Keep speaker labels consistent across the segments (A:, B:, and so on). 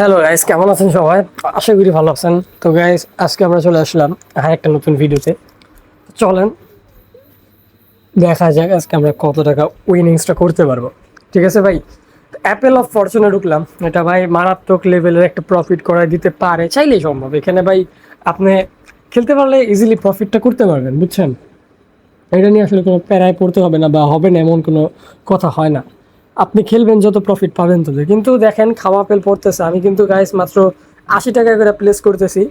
A: Hello guys কেমন আছেন সবাই? আশা করি ভালো আছেন। তো গাইস আজকে আমরা চলে আসলাম আর একটা নতুন ভিডিওতে চলেন, দেখা যাক আজকে আমরা কত টাকা উইনিংসটা করতে পারব। ঠিক আছে ভাই? অ্যাপেল অফ ফরচুনে ঢুকলাম। এটা ভাই মারাত্মক লেভেলের একটা প্রফিট করায় দিতে পারে। চাইলেই সম্ভব। এখানে ভাই আপনি খেলতে পারলে ইজিলি প্রফিটটা করতে পারবেন, বুঝছেন? এটা নিয়ে আসলে কোনো প্যারায় পড়তে হবে না বা হবে না, এমন কোনো কথা হয় না। আপনি খেলবেন, যত প্রফিট পাবেন তত। কিন্তু দেখেন খাওয়া পেল পড়তেছে। আমি কিন্তু গাইস মাত্র আশি টাকা করে প্লেস করতেছি।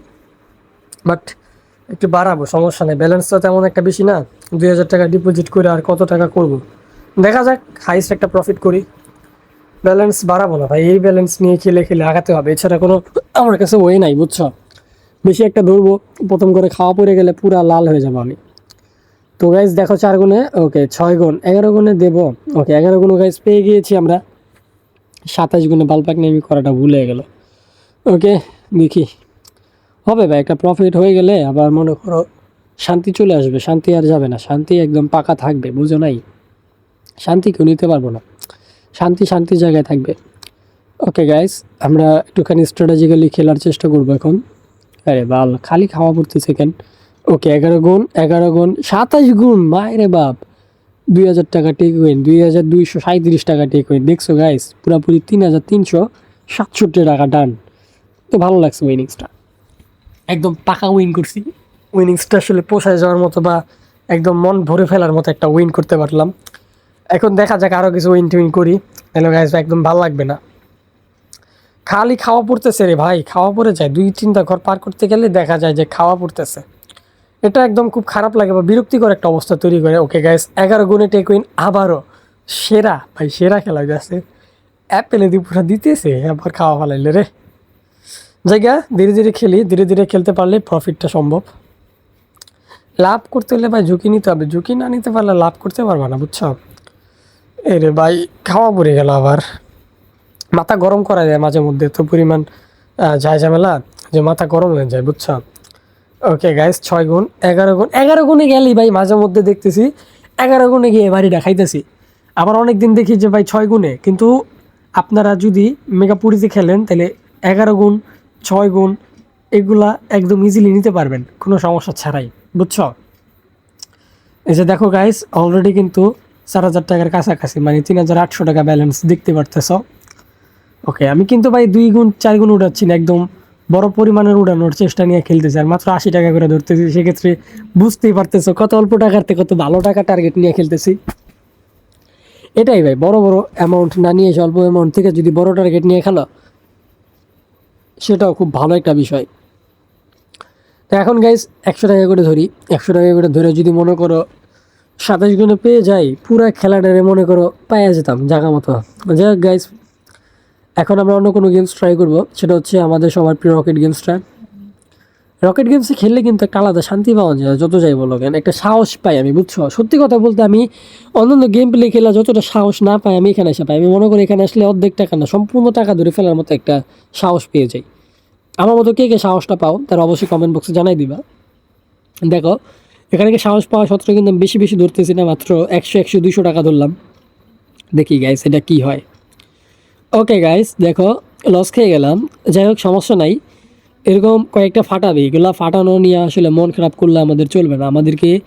A: বাট একটু বাড়াবো, সমস্যা নেই। ব্যালেন্স তো তেমন একটা বেশি না। দুই হাজার টাকা ডিপোজিট করে আর কত টাকা করব? দেখা যাক হাইস্ট একটা প্রফিট করি। ব্যালেন্স বাড়াবো না ভাই। এই ব্যালেন্স নিয়ে খেলে খেলে আগাতে হবে। এছাড়া কোনো আমার কাছে ওয়ে নাই, বুঝছ? বেশি একটা ধরবো, প্রথম করে খাওয়া পড়ে গেলে পুরা লাল হয়ে যাব আমি। তো গাইজ দেখো চার গুণে ওকে ছয় গুণ, এগারো গুণে দেবো ওকে এগারো গুণ গাইজ পেয়ে গিয়েছি আমরা। সাতাশ গুণে বালপাক নেমি করাটা ভুলে গেল। ওকে দেখি। হবে ভাই, একটা প্রফিট হয়ে গেলে আবার মনে করো শান্তি চলে আসবে, শান্তি আর যাবে না, শান্তি একদম পাকা থাকবে, বুঝো নাই? শান্তি কেউ নিতে পারব না। শান্তি শান্তির জায়গায় থাকবে। ওকে গাইস আমরা একটুখানি স্ট্র্যাটেজিক্যালি খেলার চেষ্টা করব এখন। আরে বাল, খালি খাওয়া পড়তেছে কেন? ওকে, এগারো গুণ এগারো গুণ, সাতাশ গুণ, মায়েরে বাপ। দুই হাজার টাকা টেক উইন দুই হাজার দুইশো সাঁত্রিশ টাকা টেক উইন দেখছ গাইস পুরোপুরি তিন হাজার তিনশো সাতষট্টি টাকা ডান তো ভালো লাগছে উইনিংসটা একদম পাকা উইন করছি। উইনিংসটা আসলে পোষায় যাওয়ার মতো বা একদম মন ভরে ফেলার মতো একটা উইন করতে পারলাম। এখন দেখা যাক আরও কিছু উইন টুইন করি। তাহলে গাইস একদম ভালো লাগবে না। খালি খাওয়া পড়তেছে রে ভাই, খাওয়া পড়ে যায়। দুই তিনটা ঘর পার করতে গেলে দেখা যায় যে খাওয়া পড়তেছে। এটা একদম খুব খারাপ লাগে বা বিরক্তিকর একটা অবস্থা তৈরি করে। ওকে গাইস এগারো গুণে টেক উইন আবারও সেরা। ভাই, সেরা খেলা গেছে অ্যাপেলে দিয়ে পুরো দিতেছে, আবার খাওয়া ফেলাইলে রে। জায়গা ধীরে ধীরে খেলি, ধীরে ধীরে খেলতে পারলে প্রফিটটা সম্ভব। লাভ করতে হলে ভাই ঝুঁকি নিতে হবে। ঝুঁকি না নিতে পারলে লাভ করতে পারবে না, বুঝছ? এই রে ভাই, খাওয়া পড়ে গেল আবার। মাথা গরম করা যায় মাঝে মধ্যে, তো পরিমাণ যায় ঝামেলা যে মাথা গরম হয়ে যায়, বুঝছ? ওকে গাইস ছয় গুণ, এগারো গুণ। এগারো গুণে গেলি ভাই মাঝে মধ্যে দেখতেছি, এগারো গুণে গিয়ে বাড়িটা খাইতেছি আবার অনেক দিন দেখি যে ভাই ছয় গুণে, কিন্তু আপনারা যদি মেগাপুরিতে খেলেন, তাহলে এগারো গুণ, ছয় গুণ, এগুলা একদম ইজিলি নিতে পারবেন, কোনো সমস্যা ছাড়াই। বুঝছ? এই যে দেখো গাইস অলরেডি কিন্তু চার হাজার টাকার কাছাকাছি মানে তিন হাজার আটশো টাকা ব্যালেন্স দেখতে পারতেছ। ওকে আমি কিন্তু ভাই দুই গুণ, চার গুণ উঠাচ্ছি না, একদম বড় পরিমাণের উড়ানোর চেষ্টা নিয়ে খেলতেছে। আর মাত্র আশি টাকা করে ধরতেছি। সেক্ষেত্রে বুঝতেই পারতেছো কত অল্প টাকার থেকে কত ভালো টাকা টার্গেট নিয়ে খেলতেছি। এটাই ভাই, বড় বড় অ্যামাউন্ট না নিয়ে এসে অল্প অ্যামাউন্ট থেকে যদি বড় টার্গেট নিয়ে খেলো, সেটাও খুব ভালো একটা বিষয়। তো এখন গাইজ একশো টাকা করে ধরি। একশো টাকা করে ধরে যদি মনে করো সাতাশ গুণে পেয়ে যাই, পুরা খেলাটারে মনে করো পাইয়া যেতাম, জাগা মতো। যাই হোক গাইস এখন আমরা অন্য কোনো গেমস ট্রাই করব। সেটা হচ্ছে আমাদের সবার প্রিয় রকেট গেমসটা রকেট গেমসে খেললে কিন্তু একটা আলাদা শান্তি পাওয়া যায়, যত যাই বলো কেন, একটা সাহস পাই আমি, বুঝছ? সত্যি কথা বলতে আমি অন্যান্য গেম প্লে খেলা যতটা সাহস না পাই, আমি এখানে এসে পাই। আমি মনে করি এখানে আসলে অর্ধেক টাকা না, সম্পূর্ণ টাকা ধরে ফেলার মতো একটা সাহস পেয়ে যাই। আমার মতো কে কে সাহসটা পাও, তার অবশ্যই কমেন্ট বক্সে জানাই দিবা। দেখো, এখানে কি সাহস পাওয়া সত্ত্বেও কিন্তু বেশি বেশি ধরতেছি না, মাত্র একশো একশো দুশো টাকা ধরলাম। দেখি গাইস এটা কি হয়? ওকে গাইস দেখো লস খেয়ে গেলাম। যাই হোক, সমস্যা নাই। এরকম কয়েকটা ফাটাবে। এগুলা ফাটানো নিয়ে আসলে মন খারাপ করলে আমাদের চলবে না। আমাদেরকে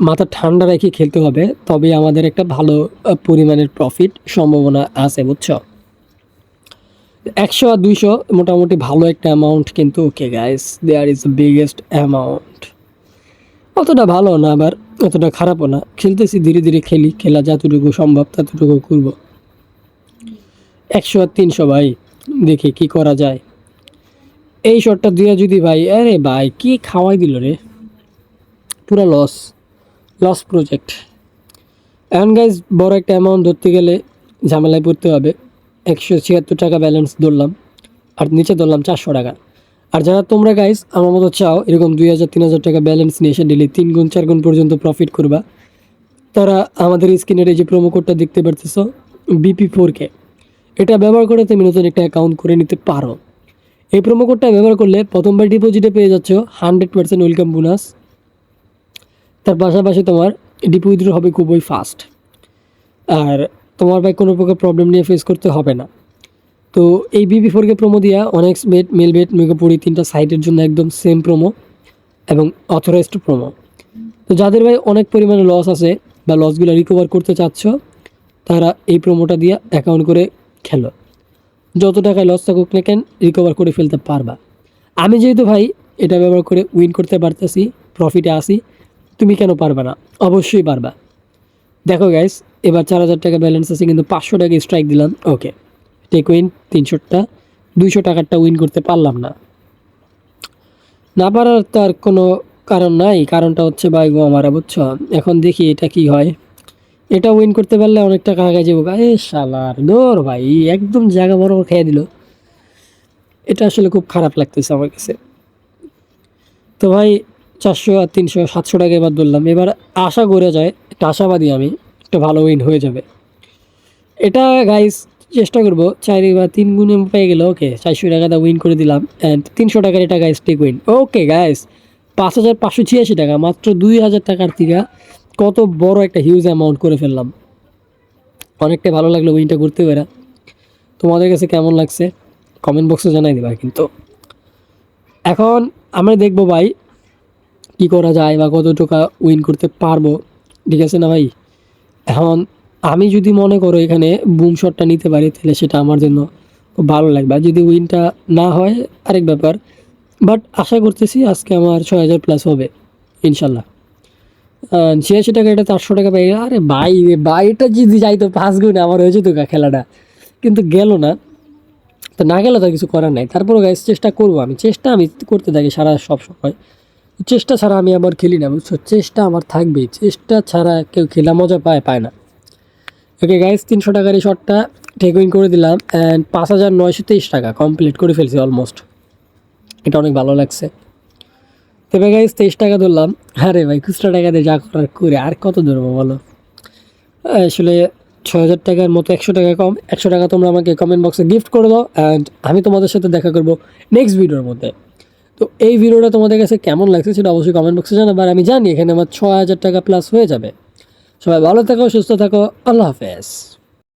A: মাথা ঠান্ডা রেখে খেলতে হবে। তবে আমাদের একটা ভালো পরিমাণের প্রফিট সম্ভাবনা আছে, বুঝছ? একশো আর দুইশো মোটামুটি ভালো একটা অ্যামাউন্ট কিন্তু okay guys there is biggest amount অতটা ভালো না, আবার অতটা খারাপও না। খেলতেছি, ধীরে ধীরে খেলি। খেলা যতটুকু সম্ভব, ততটুকু করব। একশো আর তিনশো ভাই, দেখি কি করা যায়। এই শটটা দিয়ে যদি ভাই, আরে ভাই, কি খাওয়াই দিল রে? পুরো লস লস প্রজেক্ট এখন গাইজ বড় একটা অ্যামাউন্ট ধরতে গেলে ঝামেলায় পড়তে হবে। একশো ছিয়াত্তর টাকা ব্যালেন্স ধরলাম, আর নিচে ধরলাম চারশো টাকা। আর যারা তোমরা গাইজ আমার মতো চাও, এরকম দুই হাজার, তিন হাজার টাকা ব্যালেন্স নিয়ে এসে ডেলি তিন গুণ, চার গুণ পর্যন্ত প্রফিট করবা, তারা আমাদের স্ক্রিনের এই যে প্রোমো কোডটা দেখতে পারতেছো বিপি ফোর কে এটা ব্যবহার করে তুমি নতুন একটা অ্যাকাউন্ট করে নিতে পারো। এই প্রোমো কোডটা ব্যবহার করলে প্রথমবার ডিপোজিটে পেয়ে যাচ্ছ হান্ড্রেড পার্সেন্ট ওয়েলকাম বোনাস তার পাশাপাশি তোমার ডিপোজিট হবে খুবই ফাস্ট আর তোমার ভাই কোনো প্রকার প্রবলেম নিয়ে ফেস করতে হবে না। তো এই বিবি ফোরকে প্রোমো দিয়া অনেক বেট মেল বেট মেগাপুরি তিনটা সাইটের জন্য একদম সেম প্রোমো এবং অথরাইজড প্রোমো তো যাদের ভাই অনেক পরিমাণে লস আছে বা লসগুলো রিকভার করতে চাচ্ছ, তারা এই প্রোমোটা দিয়ে অ্যাকাউন্ট করে খেলো। যত টাকায় লস থাকুক না কেন রিকভার করে ফেলতে পারবা। আমি যেহেতু ভাই, এটা ব্যবহার করে উইন করতে পারতেছি প্রফিটে আসি তুমি কেন পারবে না? অবশ্যই পারবা। দেখো গাইস এবার চার হাজার টাকা ব্যালেন্স আছে, কিন্তু পাঁচশো টাকা স্ট্রাইক দিলাম ওকে টেক উইন তিনশোটা, দুইশো টাকারটা উইন করতে পারলাম না। না পারার তার কোনো কারণ নাই, কারণটা হচ্ছে ভাই গো আমার, বুঝছ? এখন দেখি এটা কি হয়। এটা উইন করতে পারলে অনেক টাকা আগে যাব। এ সালার দৌর ভাই, একদম জায়গা বড় খেয়ে দিল। এটা আসলে খুব খারাপ লাগতেছে আমার কাছে। তো ভাই, চারশো আর তিনশো, সাতশো টাকা এবার ধরলাম। এবার আশা করে যায়, একটা আশাবাদী আমি, একটা ভালো উইন হয়ে যাবে। এটা গাইস চেষ্টা করব, চার বা তিন গুণে পেয়ে গেলে ওকে চারশো টাকাটা উইন করে দিলাম। অ্যান্ড তিনশো টাকার এটা guys take win okay guys পাঁচ হাজার পাঁচশো ছিয়াশি টাকা, মাত্র দুই হাজার টাকার থেকে কত বড় একটা হিউজ অ্যামাউন্ট করে ফেললাম। অনেকটাই ভালো লাগল উইনটা ঘুরতে পেরে তোমাদের কাছে কেমন লাগছে? কমেন্ট বক্সে জানাই দিবা কিন্তু। এখন আমরা দেখব ভাই, কি করা যায় বা কত টাকা উইন করতে পারব। ঠিক আছে না ভাই? এখন আমি যদি মনে করো এখানে বুম শটটা নিতে পারি, তাহলে সেটা আমার জন্য খুব ভালো লাগবে। আর যদি উইনটা না হয়, আরেক ব্যাপার। বাট আশা করতেছি আজকে আমার ছয় হাজার প্লাস হবে, ইনশাল্লাহ। ছিয়াশি টাকা, এটা চারশো টাকা পেয়ে আরে ভাই এটা যদি যাইতো পাঁচ গুণে, আমার হয়েছে তো খেলাটা। কিন্তু গেল না। তো না গেলে তো কিছু করার নাই। তারপরও গাইস চেষ্টা করব আমি। চেষ্টা আমি করতে থাকি সারা সব সময়। চেষ্টা ছাড়া আমি আবার খেলি না, বুঝছ? চেষ্টা আমার থাকবেই। চেষ্টা ছাড়া কেউ খেলা মজা পায় পায় না। ওকে গাইস তিনশো টাকার এই শটটা টেকুইন করে দিলাম। অ্যান্ড পাঁচ হাজার নয়শো তেইশ টাকা কমপ্লিট করে ফেলছি অলমোস্ট এটা অনেক ভালো লাগছে। তবে গাইস তেইশ টাকা ধরলাম। হ্যাঁ রে ভাই, খুচরা টাকা দিয়ে যা করার করে, আর কত ধরবো বলো? আসলে ছ হাজার টাকার মতো একশো টাকা কম। একশো টাকা তোমরা আমাকে কমেন্ট বক্সে গিফট করে দাও অ্যান্ড আমি তোমাদের সাথে দেখা করব নেক্সট ভিডিওর মধ্যে। তো এই ভিডিওটা তোমাদের কাছে কেমন লাগছে সেটা অবশ্যই কমেন্ট বক্সে জানাবে, আর আমি জানি এখানে আমার ছ হাজার টাকা প্লাস হয়ে যাবে। সবাই ভালো থাকো, সুস্থ থাকো, আল্লাহ হাফেজ।